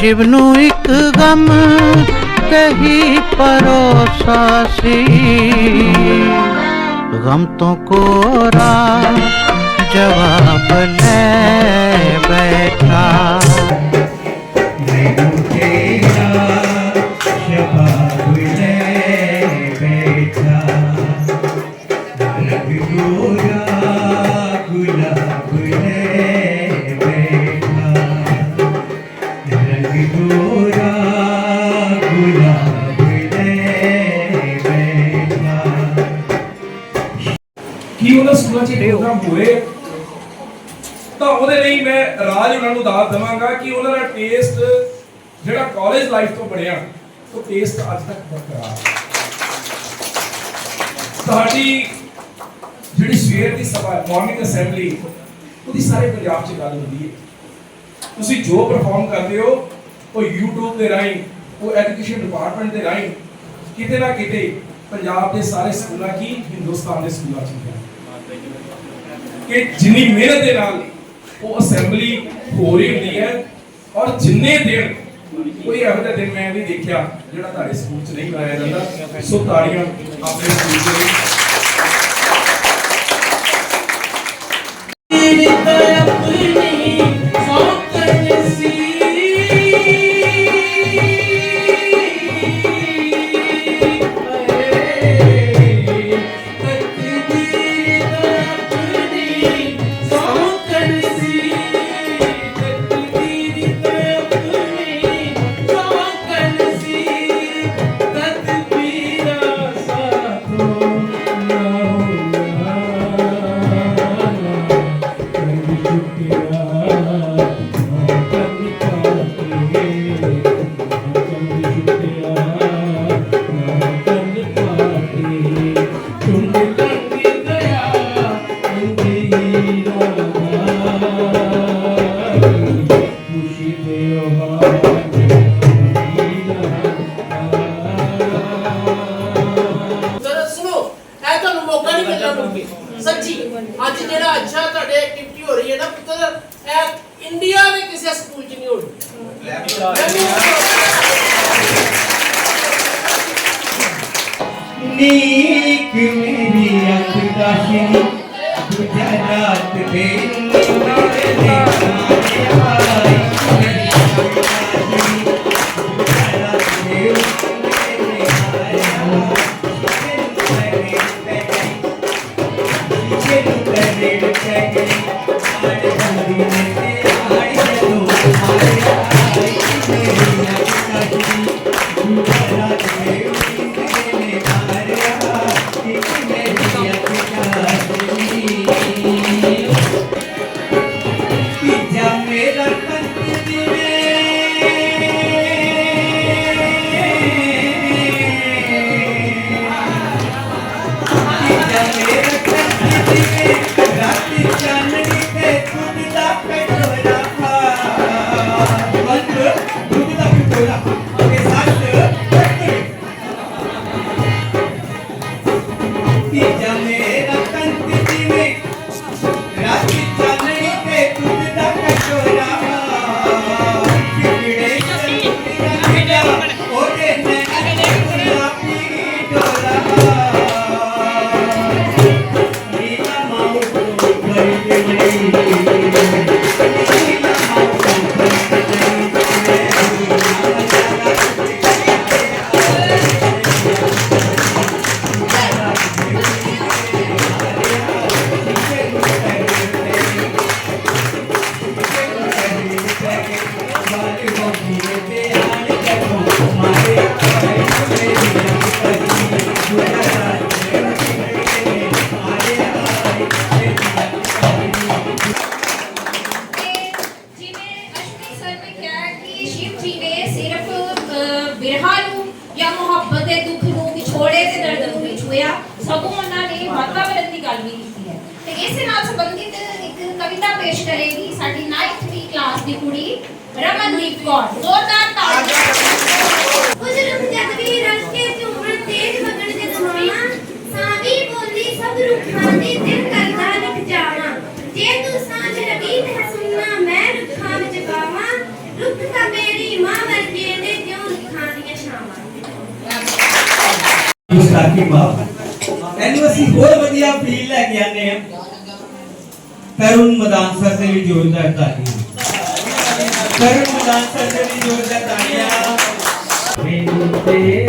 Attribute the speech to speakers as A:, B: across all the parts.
A: ਸ਼ਿਵ ਨੂੰ ਇੱਕ ਗਮ ਕਹੀ ਪਰੋਸਾ ਸੀ। ਗਮ ਤੋਂ ਕੋਰਾ ਜਵਾਬ ਲੈ ਬੈਠਾ।
B: ਕੀ ਉਹਨਾਂ ਸਕੂਲਾਂ 'ਚ ਪ੍ਰੋਗਰਾਮ ਹੋਏ? ਤਾਂ ਉਹਦੇ ਲਈ ਮੈਂ ਰਾਜ ਉਹਨਾਂ ਨੂੰ ਦਾਤ ਦਵਾਂਗਾ ਕਿ ਉਹਨਾਂ ਦਾ ਟੇਸਟ ਜਿਹੜਾ ਕਾਲਜ ਲਾਈਫ ਤੋਂ ਬਣਿਆ, ਉਹ ਟੇਸਟ ਅੱਜ ਤੱਕ ਬਰਕਰਾਰ ਹੈ। ਜਿਹੜੀ ਸਵੇਰ ਦੀ ਸਭਾ ਮਾਰਨਿੰਗ ਅਸੈਂਬਲੀ ਉਹਦੀ ਸਾਰੇ ਪੰਜਾਬ 'ਚ ਗੱਲ ਹੁੰਦੀ ਹੈ। ਤੁਸੀਂ ਜੋ ਪਰਫਾਰਮ ਕਰਦੇ ਹੋ, ਉਹ YouTube ਦੇ ਰਾਹੀਂ, ਉਹ ਐਜੂਕੇਸ਼ਨ ਡਿਪਾਰਟਮੈਂਟ ਦੇ ਰਾਹੀਂ, ਕਿਤੇ ਨਾ ਕਿਤੇ ਪੰਜਾਬ ਦੇ ਸਾਰੇ ਸਕੂਲਾਂ ਕੀ, ਹਿੰਦੁਸਤਾਨ ਦੇ ਸਕੂਲਾਂ 'ਚ ਕਿ ਜਿੰਨੀ ਮਿਹਨਤ ਦੇ ਨਾਲ ਉਹ ਅਸੈਂਬਲੀ ਹੋ ਰਹੀ ਹੁੰਦੀ ਹੈ ਔਰ ਜਿੰਨੇ ਦਿਨ ਕੋਈ ਇਹੋ ਜਿਹਾ ਦਿਨ ਮੈਂ ਨਹੀਂ ਦੇਖਿਆ ਜਿਹੜਾ ਤੁਹਾਡੇ ਸਕੂਲ 'ਚ ਨਹੀਂ ਮਨਾਇਆ ਜਾਂਦਾ। ਸੋ ਤਾੜੀਆਂ ਆਪਣੇ ਸਕੂਲ ਦੇ ਲਈ
C: ഭാഷയിൽ ਬੋਲੀ ਸਭ ਦਿਲ ਕਰਦਾ ਲਿਖ ਜਾਵਾਂ ਜੇ ਤੂੰ ਸਾਂਝ ਰਵੀਤ ਹੈ ਸੁਣਨਾ ਮੈਂ ਰੁੱਖਾਂ ਵਿੱਚ ਗਾਵਾਂ ਰੁੱਖ ਤਾਂ ਮੇਰੀ ਭੀਮਾ ਵਰਗੇ ਦੇ ਜਿਉਂ ਲਿਖਾਂ ਦੀਆਂ ਛਾਵਾਂ
D: ਗੁਸਤਾਖੀ ਮਾਫ ਇਹਨੂੰ ਅਸੀਂ ਹੋਰ ਵਧੀਆ ਫੀਲ ਲੈ ਕੇ ਆਨੇ ਆ। ਕਰੁਣ ਮਦਾਨ ਸਰ ਦੇ ਵੀ ਜ਼ੋਰਦਾਰ ਤਾਲੀਆਂ ਕਰੁਣ ਮਦਾਨ ਸਰ ਦੇ ਵੀ ਜ਼ੋਰਦਾਰ ਤਾਲੀਆਂ ਮੈਨੂੰ ਤੇਰਾ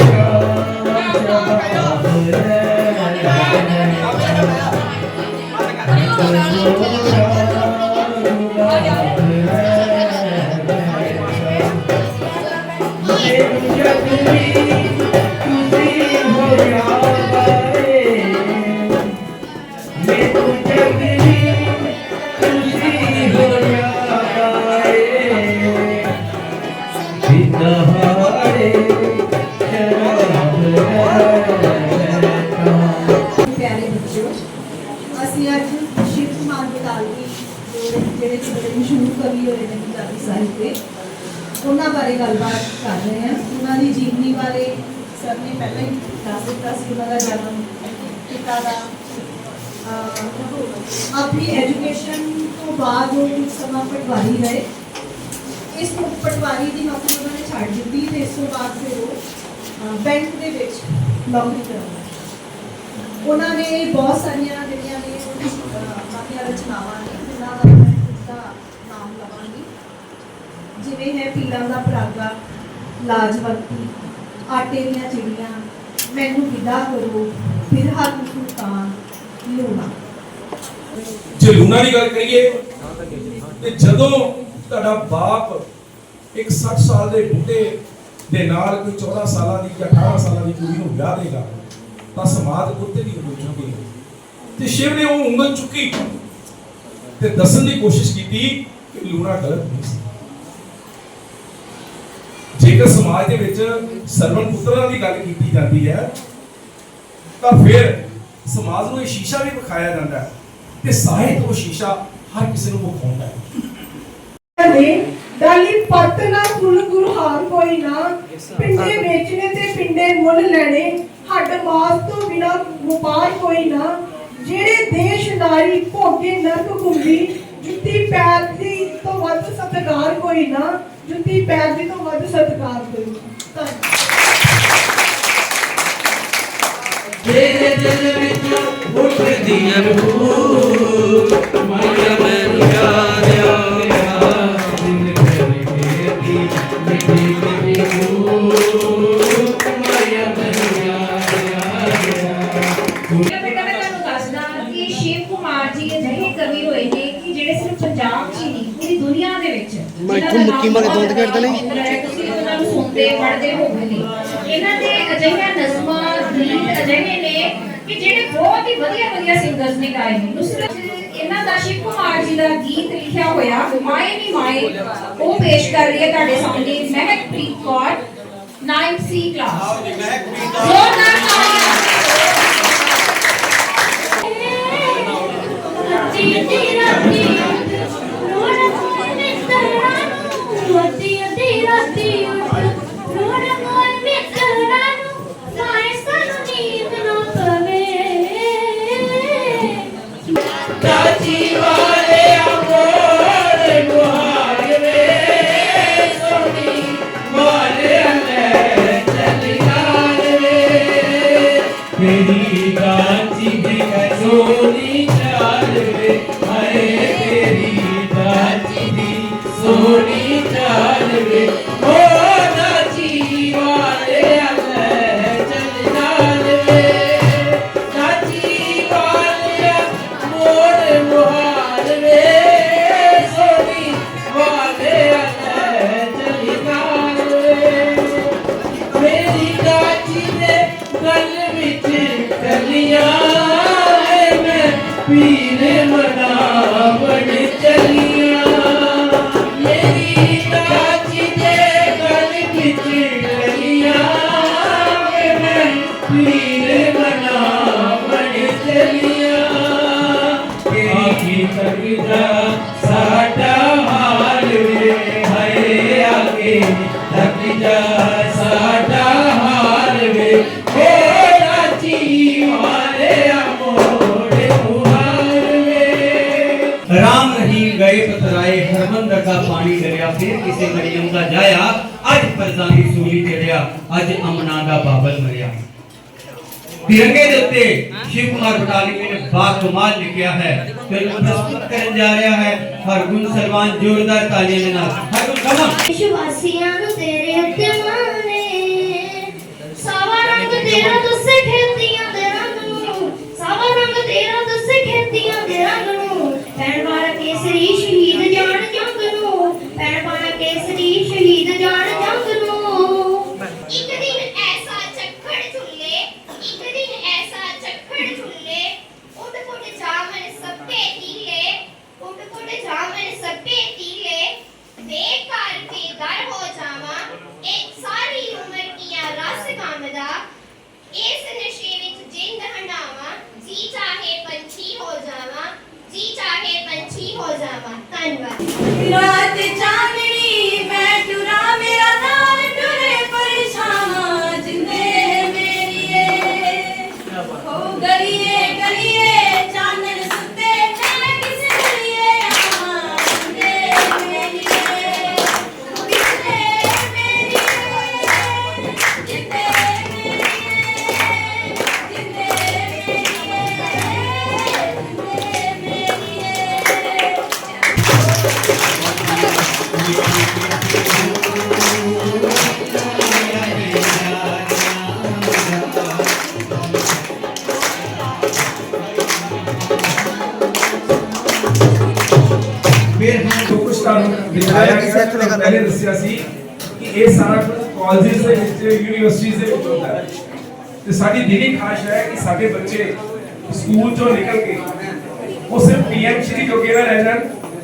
E: ਪਿਆਰੇ ਬੱਚਿਓ ਅਸੀਂ ਅੱਜ ਸ਼ਿਵ ਕੁਮਾਰ ਬਟਾਲਵੀ ਜੋ ਉਹਨਾਂ ਬਾਰੇ ਗੱਲਬਾਤ ਕਰ ਰਹੇ ਹਾਂ। ਉਹਨਾਂ ਦੀ ਜੀਵਨੀ ਬਾਰੇ ਸਰ ਨੇ ਪਹਿਲਾਂ ਹੀ ਦੱਸ ਦਿੱਤਾ ਸੀ ਉਹਨਾਂ ਦਾ ਜਨਮ, ਪਿਤਾ ਦਾ। ਆਪਣੀ ਐਜੂਕੇਸ਼ਨ ਤੋਂ ਬਾਅਦ ਉਹ ਕੁਝ ਸਮਾਂ ਪਟਵਾਰੀ ਰਹੇ। ਇਸ ਤੋਂ ਪਟਵਾਰੀ ਦੀ ਨੌਕਰੀ ਉਹਨਾਂ ਨੇ ਛੱਡ ਦਿੱਤੀ ਤੇ ਇਸ ਤੋਂ ਬਾਅਦ ਫਿਰ ਉਹ ਬੈਂਕ ਦੇ ਵਿੱਚ ਨੌਕਰੀ ਕਰਦਾ ਉਹਨਾਂ ਨੇ ਬਹੁਤ ਸਾਰੀਆਂ ਜਿਹੜੀਆਂ ਨੇ ਮਾਤੀਆਂ ਰਚਨਾਵਾਂ ਨੇ ਜਿਵੇਂ ਹੈ ਪੀਰਾਂ ਦਾ ਪਰਾਗਾ ਲਾਜਵੰਤੀ ਆਟੇ ਦੀਆਂ ਚਿੜੀਆਂ, ਮੈਨੂੰ ਵਿਦਾ ਕਰੋ ਬਿਰਹਾ ਦੀ ਸੁਲਤਾਨ ਲੂਣਾ
B: ਜੇ ਲੂਣਾ ਦੀ ਗੱਲ ਕਰੀਏ, ਤੇ ਜਦੋਂ ਤੁਹਾਡਾ ਬਾਪ ਇੱਕ 60 ਸਾਲ ਦੇ ਬੁੱਢੇ ਦੇ ਨਾਲ ਕੋਈ 14 ਸਾਲਾਂ ਦੀ ਜਾਂ 18 ਸਾਲਾਂ ਦੀ ਕੁੜੀ ਨੂੰ ਵਿਆਹ ਦੇਗਾ, ਤਾਂ ਸਮਾਜ ਉੱਤੇ ਦੀ ਉਂਗਲ ਚੁੱਕੀ ਤੇ ਸ਼ਿਵ ਨੇ ਉਹ ਉਂਗਲ ਚੁੱਕੀ ਤੇ ਦੱਸਣ ਦੀ ਕੋਸ਼ਿਸ਼ ਕੀਤੀ ਕਿ ਲੂਣਾ ਗਲਤ ਨਹੀਂ ਸੀ। ਜੇਕਰ ਸਮਾਜ ਦੇ ਵਿੱਚ ਸਰਵਣ ਪੁੱਤਰਾਂ ਦੀ ਗੱਲ ਕੀਤੀ ਜਾਂਦੀ ਹੈ, ਤਾਂ ਫਿਰ ਸਮਾਜ ਨੂੰ ਇਹ ਸ਼ੀਸ਼ਾ ਵੀ ਵਿਖਾਇਆ ਜਾਂਦਾ ਹੈ ਤੇ ਸਾਹਿਤ ਉਹ ਸ਼ੀਸ਼ਾ ਹਰ ਕਿਸੇ ਨੂੰ ਵਿਖਾਉਂਦਾ ਹੈ।
F: ਨੇ ਡਾਲੀ ਪੱਤ ਨਾ ਫੁੱਲ ਗੁਰਹਾਰ ਕੋਈ ਨਾ, ਪਿੰਡੇ ਵੇਚਣੇ ਤੇ ਪਿੰਡੇ ਮੁੱਲ ਲੈਣੇ, ਹੱਡ ਮਾਸ ਤੋਂ ਬਿਨਾ ਵਪਾਰ ਕੋਈ ਨਾ। ਜਿਹੜੇ ਦੇਸ਼ ਨਾਰੀ ਭੋਗੇ ਨਰਕ ਘੁੰਮੀ, ਜੁੱਤੀ ਪੈਰ ਦੀ ਤੋਂ ਵੱਧ ਸਤਿਕਾਰ ਕੋਈ ਨਾ। ਜੁੱਤੀ ਪੈਰ ਦੀ ਤੋਂ ਵੱਧ ਸਤਿਕਾਰ ਨਾ ਧੰਨਵਾਦ।
D: ਤੇਰੇ ਦਿਲ ਵਿੱਚ ਉੱਠਦੀ ਰੂਹ ਮਾਇਆ ਮੈਨੂੰ ਯਾਦ ਆ ਗਿਆ ਦਿਨ ਤੇਰੇ ਮੇਰੀ ਮਿੱਟੀ ਮਿੱਟੀ ਰੂਹ ਮਾਇਆ ਮੈਨੂੰ ਯਾਦ ਆ ਗਿਆ
G: ਬੇਟਾ ਬੇਟਾ ਮੈਂ ਤੁਹਾਨੂੰ ਦੱਸਦਾ ਕਿ ਸ਼ਿਵ ਕੁਮਾਰ ਜੀ ਅਜਿਹੇ ਕਵੀ ਹੋਏ ਨੇ ਕਿ ਜਿਹੜੇ ਸਿਰਫ ਪੰਜਾਬ 'ਚ ਹੀ ਨਹੀਂ ਪੂਰੀ ਦੁਨੀਆ ਦੇ ਵਿੱਚ ਮੈਂ ਇੱਥੋਂ ਮੁੱਕੀ ਮਾਰ ਕੇ ਦੋਂਦ ਖੇਡਦੇ ਨੇ ਤੁਸੀਂ ਉਹਨਾਂ ਨੂੰ। ਸੁਣਦੇ ਪੜ੍ਹਦੇ ਹੋਗੇ ਨੇ ਇਹਨਾਂ ਦੇ ਅਜਿਹੀਆਂ ਨਜ਼ਮਾਂ ਗੀਤ ਅਜਿਹੇ ਨੇ ਕਿ ਜਿਹੜੇ ਬਹੁਤ ਹੀ ਵਧੀਆ ਵਧੀਆ ਸਿੰਗਰਸ ਨੇ ਗਾਏ ਨੇ। ਨੁਸਰਤ ਇਹਨਾਂ ਦਾ ਸ਼ਿਵ ਕੁਮਾਰ ਜੀ ਦਾ ਗੀਤ ਲਿਖਿਆ ਹੋਇਆ, ਮਾਏ ਨੀ ਮਾਏ, ਉਹ ਪੇਸ਼ ਕਰ ਰਹੀ ਹੈ ਤੁਹਾਡੇ ਸਾਹਮਣੇ ਮਹਿਕਪ੍ਰੀਤ ਕੌਰ 9th ਕਲਾਸ ਜ਼ੋਰਦਾਰ ਤਾਲੀਆਂ
C: ਅੱਧੀ ਅੱਧੀ ਰਾਤੀ
D: I see you. ਹਾਏ ਆਗੇ ਥੱਕ ਜਾ ਸਾਡਾ ਹਾਲ ਵੇ ਓ ਰਾਜੀ ਮਾਰੇ ਮੋੜ ਮੁਹਾਰ ਵੇ ਰਾਮ ਨਹੀਂ ਗਏ ਪਤਰਾਏ ਹਰਮੰਦਰ ਦਾ ਪਾਣੀ ਡਰਿਆ ਫਿਰ ਕਿਸੇ ਮਰੀਮ ਦਾ ਜਾਇਆ
C: ਅੱਜ ਫਰਜ਼ਾਂ ਦੀ ਸੂਲੀ ਚੜਿਆ ਅੱਜ ਦਾ ਪ੍ਰਸਤੁਤ ਕਰਨ ਜਾ ਰਿਹਾ ਹੈ ਹਰਗੁਣ ਸਲਮਾਨ ਜ਼ੋਰਦਾਰ ਤਾਲੀਆਂ ਦੇ ਨਾਲ। ਹਰਗੁਣ ਕਮਾ
H: ਵਿਸ਼ਵਾਸੀਆਂ ਨੂੰ ਤੇਰੇ ਉੱਤੇ
B: ਕੁਝ ਤੁਹਾਨੂੰ ਦਿਖਾਇਆ ਗਿਆ ਤੁਹਾਨੂੰ ਪਹਿਲੇ ਦੱਸਿਆ ਸੀ ਕਿ ਇਹ ਸਾਰਾ ਕੁਝ ਕਾਲਜਸ ਦੇ ਵਿੱਚ ਯੂਨੀਵਰਸਿਟੀਜ਼ ਦੇ ਵਿੱਚ ਹੁੰਦਾ ਹੈ। ਤੇ ਸਾਡੀ ਦਿਲੀ ਖਾਸ਼ ਹੈ ਕਿ ਸਾਡੇ ਬੱਚੇ ਸਕੂਲ ਚੋਂ ਨਿਕਲ ਕੇ ਉਹ ਸਿਰਫ ਪੀਐਮ ਸ਼੍ਰੀ ਜੋਗੇ ਨਾ ਰਹਿ ਜਾਣ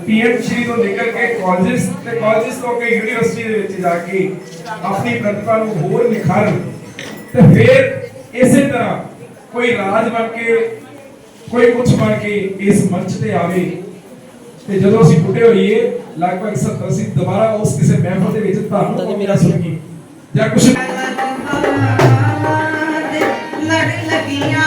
B: ਪੀਐਮ ਸ਼੍ਰੀ ਤੋਂ ਨਿਕਲ ਕੇ ਕਾਲਜਸ ਤੇ ਕਾਲਜਸ ਤੋਂ ਕੇ ਯੂਨੀਵਰਸਿਟੀ ਦੇ ਵਿੱਚ ਜਾ ਕੇ ਆਪਣੀ ਪ੍ਰਤਿਭਾ ਨੂੰ ਹੋਰ ਨਿਖਾਰਨ ਤੇ ਫਿਰ ਇਸੇ ਤਰ੍ਹਾਂ ਕੋਈ ਰਾਜ ਬਣ ਕੇ ਕੋਈ ਕੁਝ ਬਣ ਕੇ ਇਸ ਮੰਚ ਤੇ ਆਵੇ ਤੇ ਜਦੋਂ ਅਸੀਂ ਬੁੱਢੇ ਹੋਈਏ ਲਗਭਗ 70 ਅਸੀਂ ਦੁਬਾਰਾ ਉਸ ਕਿਸੇ ਮਹਿਫਲ ਦੇ ਵਿੱਚ ਤੁਹਾਨੂੰ ਕਵਿਤਾ ਸੁਣੀਏ ਜਾਂ ਕੁਝ
I: ਲੜ ਲਗੀਆਂ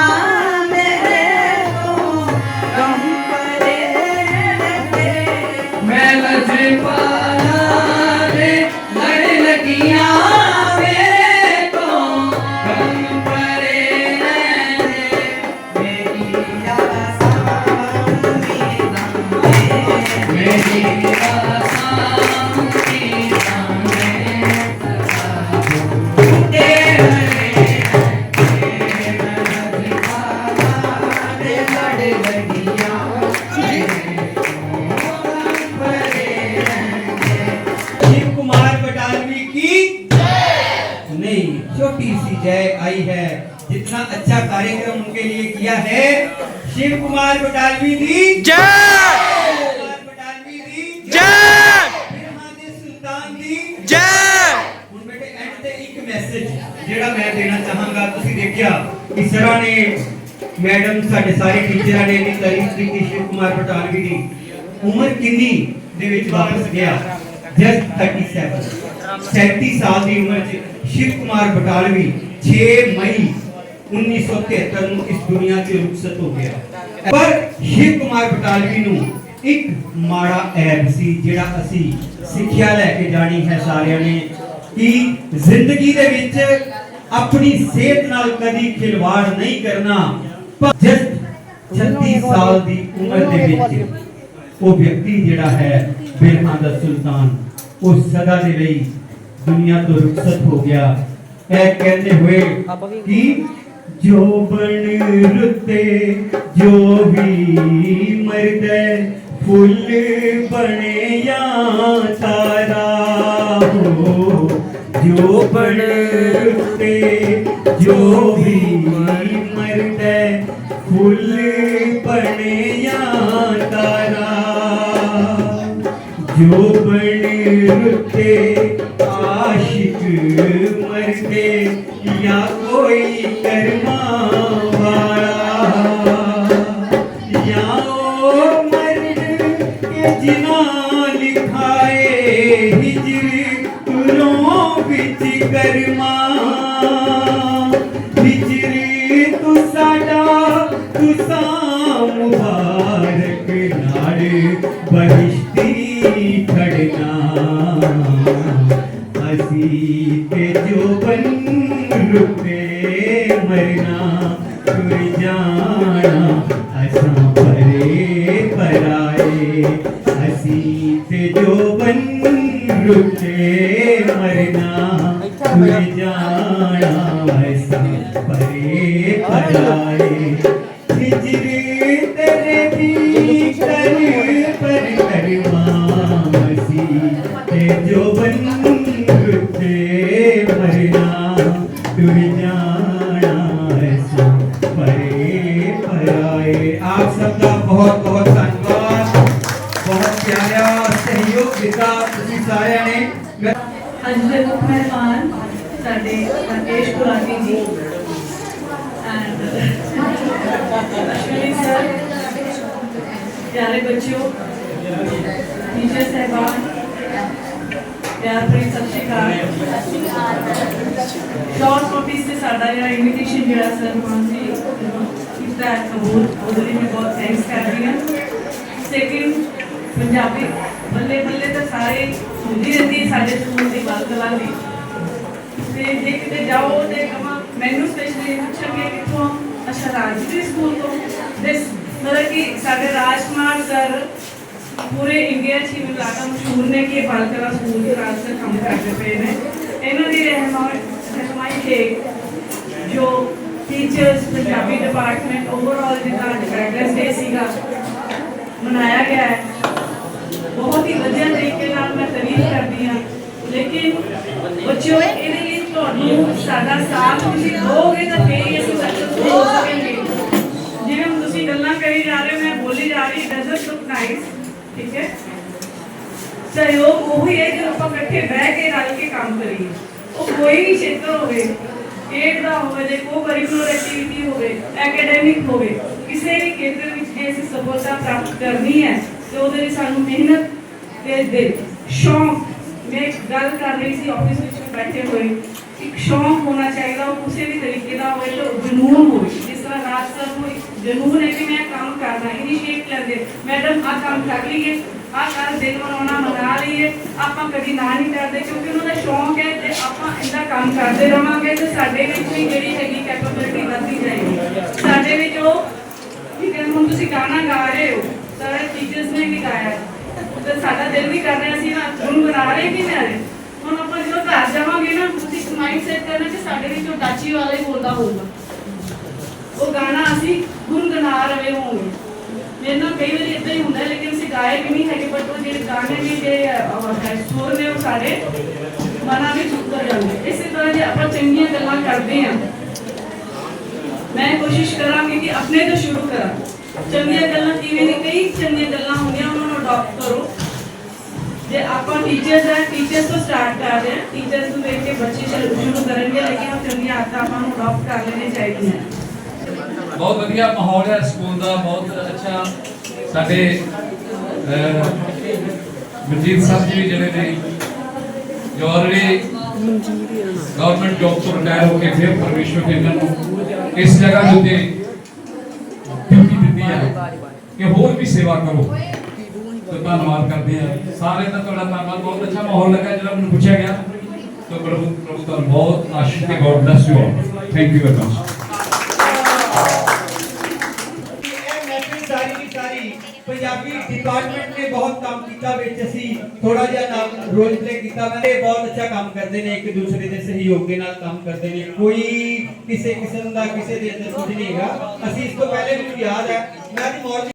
I: ਸਰਦਾਰ ਬਟਾਲਵੀ ਦੀ।
C: ਜੈ! ਸਰਦਾਰ ਬਟਾਲਵੀ ਦੀ। ਜੈ! ਮਿਰਹਾਂ ਦੇ ਸੁਲਤਾਨ ਦੀ। ਜੈ! ਹੁਣ ਬੇਟੇ ਐਂਡ ਤੇ ਇੱਕ ਮੈਸੇਜ ਜਿਹੜਾ ਮੈਂ ਦੇਣਾ ਚਾਹਾਂਗਾ ਤੁਸੀਂ ਦੇਖਿਆ ਕਿ ਸਰਾਂ ਨੇ ਮੈਡਮ ਸਾਡੇ ਸਾਰੇ ਟੀਚਰਾਂ ਨੇ ਵੀ ਤਾਰੀਫ ਕੀਤੀ ਸ਼ਿਵ ਕੁਮਾਰ ਬਟਾਲਵੀ ਦੀ ਉਮਰ ਕਿੰਨੀ ਦੇ ਵਿੱਚ ਵਾਪਸ ਗਿਆ? ਜਸਟ 37 37 ਸਾਲ ਦੀ ਉਮਰ 'ਚ ਸ਼ਿਵ ਕੁਮਾਰ ਬਟਾਲਵੀ 6 ਮਈ 1973 ਨੂੰ ਇਸ ਦੁਨੀਆ 'ਚ ਰੁਖਸਤ ਹੋ ਗਿਆ ਪਰ ਸ਼ਿਵ ਕੁਮਾਰ ਬਟਾਲਵੀ ਨੂੰ ਇੱਕ ਮਾੜਾ ਐਬ ਸੀ ਜਿਹੜਾ ਅਸੀਂ ਸਿੱਖਿਆ ਲੈ ਕੇ ਜਾਣੀ ਹੈ ਸਾਰਿਆਂ ਨੇ ਕਿ ਜ਼ਿੰਦਗੀ ਦੇ ਵਿੱਚ ਆਪਣੀ ਸਿਹਤ ਨਾਲ ਕਦੀ ਖਿਲਵਾੜ ਨਹੀਂ ਕਰਨਾ ਪਰ ਜਸਟ 36 ਸਾਲ ਦੀ ਉਮਰ ਦੇ ਵਿੱਚ ਉਹ ਵਿਅਕਤੀ ਜਿਹੜਾ ਹੈ ਬਿਰਹਾਂ ਦਾ ਸੁਲਤਾਨ ਉਹ ਸਦਾ ਦੇ ਲਈ ਦੁਨੀਆ ਤੋਂ ਰੁਖਸਤ ਹੋ ਗਿਆ ਇਹ ਕਹਿੰਦੇ ਹੋਏ ਕਿ ਜੋ ਬਣ ਰੁੱਤੇ, ਜੋ ਵੀ ਮਰਦੈ ਫੁੱਲ ਬਣੇ ਜਾਂ ਤਾਰਾ। ਹੋ ਜੋ ਬਣ ਰੁੱਤੇ, ਜੋ ਵੀ ਮਰਦੈ ਫੁੱਲ ਬਣੇ ਜਾਂ ਤਾਰਾ। ਜੋ ਬਣ ਰੁੱਤੇ ਆਸ਼ਿਕ ਮਰਦੇ, ਜਾਂ ਕੋਈ ਕਰਮਾ ਵਾਲਾ। ਜਾਂ ਉਹ ਮਰਨ ਕੇ ਜਿਨਾ ਲਿਖਾਏ, ਹਿਜਰ ਤੁਲੋਂ ਵਿੱਚ ਕਰਮਾ ਅਸੀਂ ਤੇ ਜੋਬਨ ਰੁਕੇ ਮਰਨਾ ਤੁਰ ਜਾਣਾ ਅਸਾਂ ਪਰੇ ਪਰਾਏ ਅਸੀਂ ਤੇ ਜੋਬਨ ਰੁਕੇ ਮਰਨਾ ਤੁਰ ਜਾਣਾ ਅਸਾਂ ਪਰੇ ਪਰਾਏ ਹਿਜਰੇ
J: ਸਾਡੇ ਰਾਕੇਸ਼ ਗੁਲਾਟੀ ਜੀ ਐਂਡ ਅਸ਼ਵਨੀ ਸਰ ਪਿਆਰੇ ਬੱਚਿਓ ਟੀਚਰ ਸਹਿਬਾਨ ਪਿਆਰ ਭਰੀ ਸਤਿ ਸ਼੍ਰੀ ਅਕਾਲ ਸ਼ਾਰਟ ਨੋਟਿਸ ਤੇ ਸਾਡਾ ਜਿਹੜਾ ਇਨਵੀਟੇਸ਼ਨ ਜਿਹੜਾ ਸਰ ਮਾਨ ਜੀ ਕੀਤਾ ਹੈ ਕਬੂਲ ਉਹਦੇ ਲਈ ਮੈਂ ਬਹੁਤ ਥੈਂਕਸ ਕਰਦੀ ਹਾਂ ਸੈਕਿੰਡ ਪੰਜਾਬੀ ਬੱਲੇ ਬੱਲੇ ਤਾਂ ਸਾਰੇ ਹੁੰਦੀ ਰਹਿੰਦੀ ਹੈ ਸਾਡੇ ਸਕੂਲ ਦੀ ਗੱਲ ਕਲਾ ਦੀ ਤੇ ਜੇ ਕਿਤੇ ਜਾਓ ਤੇ ਕਮਾ ਮੈਨੂੰ ਸਪੈਸ਼ਲੀ ਪੁੱਛਣਗੇ ਕਿੱਥੋਂ? ਅੱਛਾ ਰਾਜਪੁਰੀ ਸਕੂਲ ਤੋਂ। ਦਿਸ ਮਤਲਬ ਕਿ ਸਾਡੇ ਰਾਜਕੁਮਾਰ ਸਰ ਪੂਰੇ ਇੰਡੀਆ 'ਚ ਹੀ ਮੈਨੂੰ ਲੱਗਦਾ ਮਸ਼ਹੂਰ ਨੇ ਕਿ ਇਹ ਬਾਲ ਕਲਾ ਸਕੂਲ ਦੇ ਰਾਜ ਦਾ ਕੰਮ ਕਰਦੇ ਪਏ ਨੇ। ਇਹਨਾਂ ਦੀ ਰਹਿਨਮਾਈ ਰਹਿਨਮਾਈ ਹੇਠ ਜੋ ਟੀਚਰਸ ਪੰਜਾਬੀ ਡਿਪਾਰਟਮੈਂਟ ਓਵਰਆਲ ਜਿੱਦਾਂ ਡਿਫੈਂਡਰਸ ਡੇ ਸੀਗਾ, ਮਨਾਇਆ ਗਿਆ ਹੈ। ਬਹੁਤ ਹੀ ਵਧੀਆ ਤਰੀਕੇ ਨਾਲ ਮੈਂ ਤਾਰੀਫ ਕਰਦੀ ਹਾਂ। ਲੇਕਿਨ ਬੱਚਿਓ, ਇਹਦੇ ਲਈ ਤੁਹਾਨੂੰ ਸਾਡਾ ਸਾਥ ਤੁਸੀਂ ਦੋਗੇ ਤਾਂ ਫੇਰ ਹੀ ਅਸੀਂ ਸਕਸੈਸਫੁਲ ਹੋ ਸਕਾਂਗੇ। ਜਿਵੇਂ ਹੁਣ ਤੁਸੀਂ ਗੱਲਾਂ ਕਰੀ ਜਾ ਰਹੇ ਹੋ, ਮੈਂ ਬੋਲੀ ਜਾ ਰਹੀ ਡਸਨਟ ਲੁੱਕ ਨਾਈਸ ਠੀਕ ਹੈ? ਸਹਿਯੋਗ ਉਹ ਹੀ ਹੈ ਜਦੋਂ ਆਪਾਂ ਇਕੱਠੇ ਬਹਿ ਕੇ ਰਲ ਕੇ ਕੰਮ ਕਰੀਏ। ਉਹ ਕੋਈ ਵੀ ਖੇਤਰ ਹੋਵੇ, ਖੇਡ ਦਾ ਹੋਵੇ, ਜੇ ਕੋ ਕਰਿਕੂਲਰ ਐਕਟੀਵਿਟੀ ਹੋਵੇ ਐਕੈਡੈਮਿਕ ਹੋਵੇ, ਕਿਸੇ ਵੀ ਖੇਤਰ ਵਿੱਚ ਜੇ ਅਸੀਂ ਸਫਲਤਾ ਪ੍ਰਾਪਤ ਕਰਨੀ ਹੈ, ਤੇ ਉਹਦੇ ਲਈ ਸਾਨੂੰ ਮਿਹਨਤ ਤੇ ਦੇ ਸ਼ੌਂਕ, ਮੈਂ ਇੱਕ ਗੱਲ ਕਰ ਰਹੀ ਸੀ ਆਫਿਸ ਵਿੱਚ ਬੈਠੇ ਹੋਏ ਇੱਕ ਸ਼ੌਂਕ ਹੋਣਾ ਚਾਹੀਦਾ, ਉਹ ਕਿਸੇ ਵੀ ਤਰੀਕੇ ਦਾ ਹੋਵੇ ਤੇ ਜਨੂਨ ਹੋਵੇ। ਜਿਸ ਤਰ੍ਹਾਂ ਰਾਜ ਸਰ ਨੂੰ ਜਨੂਨ ਹੈ ਕਿ ਮੈਂ ਕੰਮ ਕਰਨਾ ਇਨੀਸ਼ੀਏਟ ਲੈਂਦੇ ਮੈਡਮ ਆ ਕੰਮ ਕਰ ਲਈਏ ਆ ਕੱਲ ਦਿਨ ਮਨਾਉਣਾ, ਮਨਾ ਲਈਏ। ਆਪਾਂ ਕਦੀ ਨਾ ਨਹੀਂ ਕਰਦੇ ਕਿਉਂਕਿ ਉਹਨਾਂ ਦਾ ਸ਼ੌਂਕ ਹੈ ਤੇ ਆਪਾਂ ਇੰਦਾ ਕੰਮ ਕਰਦੇ ਰਵਾਂਗੇ ਤੇ ਸਾਡੇ ਵਿੱਚ ਵੀ ਜਿਹੜੀ ਹੈਗੀ ਕੈਪੇਬਿਲਿਟੀ ਵੱਧਦੀ ਜਾਏਗੀ। ਸਾਡੇ ਵਿੱਚ ਉਹ ਠੀਕ ਹੈ ਹੁਣ ਤੁਸੀਂ ਗਾਣਾ ਗਾ ਰਹੇ ਹੋ, ਸਾਰੇ ਟੀਚਰਸ ਨੇ ਵੀ ਗਾਇਆ। ਤੇ ਸਾਡਾ ਦਿਲ ਵੀ ਕਰ ਰਿਹਾ ਸੀ ਨਾ ਗੁੰਗੁਣਾ ਰਹੇ ਕਿ ਨਾ ਰਹੇ ਹੁਣ ਆਪਾਂ ਜਦੋਂ ਘਰ ਜਾਵਾਂਗੇ ਨਾ ਤੁਸੀਂ ਇੱਕ ਮਾਈਂਡ ਸੈਟ ਕਰਨਾ ਕਿ ਸਾਡੇ ਵਿੱਚ ਉਹ ਡਾਚੀ ਵਾਲਾ ਹੀ ਬੋਲਦਾ ਹੋਊਗਾ ਉਹ ਗਾਣਾ ਅਸੀਂ ਗੁੰਗੁਣਾ ਰਵੇ ਹੋਵਾਂਗੇ ਮੇਰੇ ਨਾਲ ਕਈ ਵਾਰੀ ਇਦਾਂ ਹੀ ਹੁੰਦਾ ਹੈ, ਲੇਕਿਨ ਅਸੀਂ ਗਾਏ ਵੀ ਨਹੀਂ ਹੈਗੇ ਬਟ ਉਹ ਜਿਹੜੇ ਗਾਣੇ ਵੀ ਜੇ ਸੁਰ ਨੇ ਉਹ ਸਾਡੇ ਮਨਾਂ ਵਿੱਚ ਉਤਰ ਜਾਂਦੇ ਇਸੇ ਤਰ੍ਹਾਂ ਜੇ ਆਪਾਂ ਚੰਗੀਆਂ ਗੱਲਾਂ ਕਰਦੇ ਹਾਂ ਮੈਂ ਕੋਸ਼ਿਸ਼ ਕਰਾਂਗੀ ਕਿ ਆਪਣੇ ਤੋਂ ਸ਼ੁਰੂ ਕਰਾਂ ਚੰਗੀਆਂ ਗੱਲਾਂ ਕਿਵੇਂ ਨੇ ਕਈ ਚੰਗੀਆਂ ਗੱਲਾਂ ਹੁੰਦੀਆਂ ਉਹਨਾਂ ਨੂੰ ਅਡਾਪਟ ਕਰੋ ਜੇ ਆਪਾਂ ਟੀਚਰਸ ਹੈ ਟੀਚਰਸ ਤੋਂ ਸਟਾਰਟ ਕਰਦੇ ਹਾਂ। ਟੀਚਰਸ ਨੂੰ ਦੇਖ ਕੇ ਬੱਚੇ ਸ਼ੁਰੂ ਕਰਨਗੇ, ਲੇਕਿਨ ਉਹ ਚੰਗੀਆਂ ਆਦਤਾਂ ਆਪਾਂ ਨੂੰ ਅਡਾਪਟ ਕਰ ਲੈਣੀਆਂ ਚਾਹੀਦੀਆਂ।
K: ਬਹੁਤ ਵਧੀਆ ਮਾਹੌਲ ਹੈ ਸਕੂਲ ਦਾ, ਬਹੁਤ ਅੱਛਾ। ਸਾਡੇ ਮਨਜੀਤ ਸਾਹਿਬ ਜੀ ਜਿਹੜੇ ਨੇ, ਜੋ ਆਲਰੇਡੀ ਗਵਰਨਮੈਂਟ ਜੌਬ ਤੋਂ ਰਿਟਾਇਰ ਹੋ ਕੇ ਫਿਰ ਪਰਮੇਸ਼ਵਰ ਨੇ ਨੂੰ ਇਸ ਜਗ੍ਹਾ ਦੇ ਉੱਤੇ ਡਿਊਟੀ ਦਿੱਤੀ ਹੈ ਕਿ ਹੋਰ ਵੀ ਸੇਵਾ ਕਰੋ। ਧੰਨਵਾਦ ਕਰਦੇ ਹਾਂ ਸਾਰੇ ਦਾ ਤੁਹਾਡਾ ਧੰਨਵਾਦ। ਬਹੁਤ ਅੱਛਾ ਮਾਹੌਲ ਲੱਗਾ ਜਿਹੜਾ ਮੈਨੂੰ ਪੁੱਛਿਆ ਗਿਆ। ਤਾਂ ਪ੍ਰਭੂ ਪ੍ਰਭੂ ਤੁਹਾਨੂੰ ਬਹੁਤ ਆਸ਼ੀਸ਼ ਤੇ God bless you all thank you very much
C: ਇਹ ਮਹਿਫਿਲ ਸਾਰੀ ਦੀ ਸਾਰੀ ਪੰਜਾਬੀ ਡਿਪਾਰਟਮੈਂਟ ਨੇ ਬਹੁਤ ਕੰਮ ਕੀਤਾ ਵਿੱਚ। ਅਸੀਂ ਥੋੜਾ ਜਿਹਾ ਨਾਲ ਰੋਲ ਪਲੇ ਕੀਤਾ ਵਾ। ਇਹ ਬਹੁਤ ਅੱਛਾ ਕੰਮ ਕਰਦੇ ਨੇ। ਇੱਕ ਦੂਸਰੇ ਦੇ ਸਹਿਯੋਗ ਦੇ ਨਾਲ ਕੰਮ ਕਰਦੇ ਨੇ। ਕੋਈ ਕਿਸੇ ਕਿਸਮ ਦਾ ਕਿਸੇ ਦੇ ਅੰਦਰ ਕੁਝ ਨਹੀਂ ਹੈਗਾ। ਅਸੀਂ ਇਸ ਤੋਂ ਪਹਿਲੇ ਮੈਨੂੰ ਯਾਦ ਹੈ। ਮੈਂ ਅੱਜ ਮੌਰਨਿੰਗ